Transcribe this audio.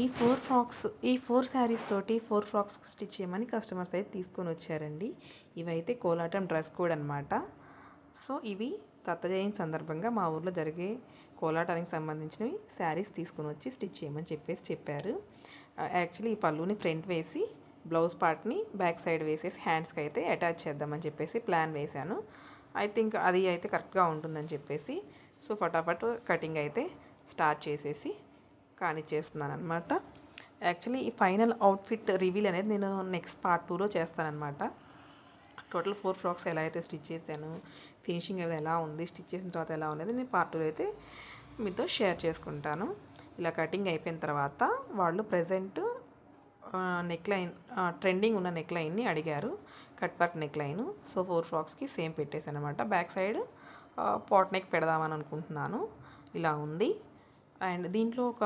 ఈ four frocks ఈ four saris తోటి ఫోర్ ఫ్రాక్స్ స్టిచ్ చేయమని కస్టమర్స్ అయితే తీసుకొని వచ్చారండి. ఇవైతే కోలాటం డ్రెస్ కోడ్ అనమాట సో ఇవి తత్తజయని సందర్భంగా మా ఊర్లో జరిగే కోలాటానికి సంబంధించినవి శారీస్ తీసుకొని వచ్చి స్టిచ్ చేయమని చెప్పేసి చెప్పారు. యాక్చువల్లీ ఈ పళ్ళుని ఫ్రంట్ వేసి బ్లౌజ్ పార్ట్ని బ్యాక్ సైడ్ వేసేసి హ్యాండ్స్కి అయితే అటాచ్ చేద్దామని చెప్పేసి ప్లాన్ వేశాను. ఐ థింక్ అది అయితే కరెక్ట్గా ఉంటుందని చెప్పేసి సో ఫటాఫట్ కటింగ్ అయితే స్టార్ట్ చేసేసి కానిచ్చేస్తున్నాను అనమాట యాక్చువల్లీ ఈ ఫైనల్ అవుట్ఫిట్ రివీల్ అనేది నేను నెక్స్ట్ పార్ట్ టూలో చేస్తానమాట టోటల్ ఫోర్ ఫ్రాక్స్ ఎలా అయితే స్టిచ్ చేశాను ఫినిషింగ్ అది ఎలా ఉంది స్టిచ్ చేసిన తర్వాత ఎలా ఉన్నది నేను పార్ట్ టూలో అయితే మీతో షేర్ చేసుకుంటాను. ఇలా కటింగ్ అయిపోయిన తర్వాత వాళ్ళు ప్రజెంట్ నెక్ లైన్ ట్రెండింగ్ ఉన్న నెక్ లైన్ని అడిగారు. Cut work neck line so four ఫ్రాక్స్కి same పెట్టేసాను అనమాట బ్యాక్ సైడ్ పాట్ నెక్ పెడదామని అనుకుంటున్నాను. ఇలా ఉంది. అండ్ దీంట్లో ఒక